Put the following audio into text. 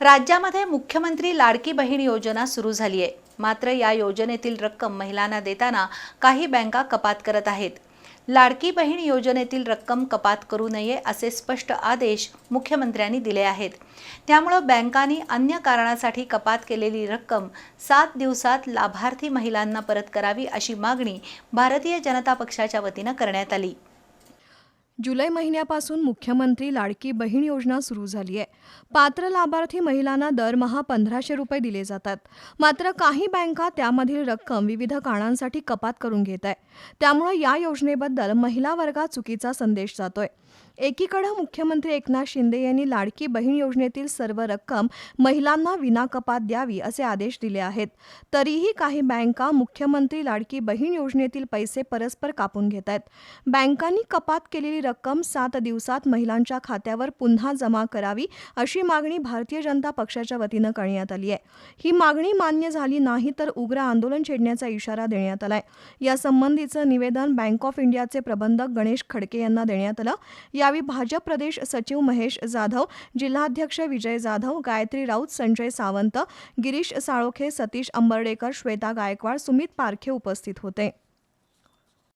राज्यामध्ये मुख्यमंत्री लाडकी बहीण योजना सुरू झाली आहे मात्र या योजनेतील रक्कम महिलांना देताना काही बँका कपात करत आहेत. लाडकी बहीण योजनेतील रक्कम कपात करू नये असे स्पष्ट आदेश मुख्यमंत्र्यांनी दिले आहेत. त्यामुळं बँकांनी अन्य कारणासाठी कपात केलेली रक्कम सात दिवसात लाभार्थी महिलांना परत करावी अशी मागणी भारतीय जनता पक्षाच्या वतीनं करण्यात आली. जुलै महिन्यापासून मुख्यमंत्री लाडकी बहीण योजना सुरू झाली आहे. पात्र लाभार्थी महिलांना दरमहा पंधराशे रुपये दिले जातात. मात्र काही बँका त्यामधील रक्कम विविध कारणांसाठी कपात करून घेत आहे. त्यामुळे या योजनेबद्दल महिला वर्गात चुकीचा संदेश जातोय. एकीकडे मुख्यमंत्री एकनाथ शिंदे यांनी लाडकी बहीण योजनेतील सर्व रक्कम महिलांना विनाकपात द्यावी असे आदेश दिले आहेत. तरीही काही बँका मुख्यमंत्री लाडकी बहीण योजनेतील पैसे परस्पर कापून घेत आहेत. बँकांनी कपात केलेली रक्कम सात दिवसात महिलांच्या खात्यावर पुन्हा जमा करावी अशी मागणी भारतीय जनता पक्षाच्या वतीनं करण्यात आली आहे. ही मागणी मान्य झाली नाही तर उग्र आंदोलन छेडण्याचा इशारा देण्यात आलाय. यासंबंधीचं निवेदन बँक ऑफ इंडियाचे प्रबंधक गणेश खडके यांना देण्यात आलं. या यावेळी भाजप प्रदेश सचिव महेश जाधव जिल्हाध्यक्ष विजय जाधव गायत्री राऊत संजय सावंत गिरीश साळोखे सतीश अंबर्डेकर श्वेता गायकवाड सुमित पारखे उपस्थित होते.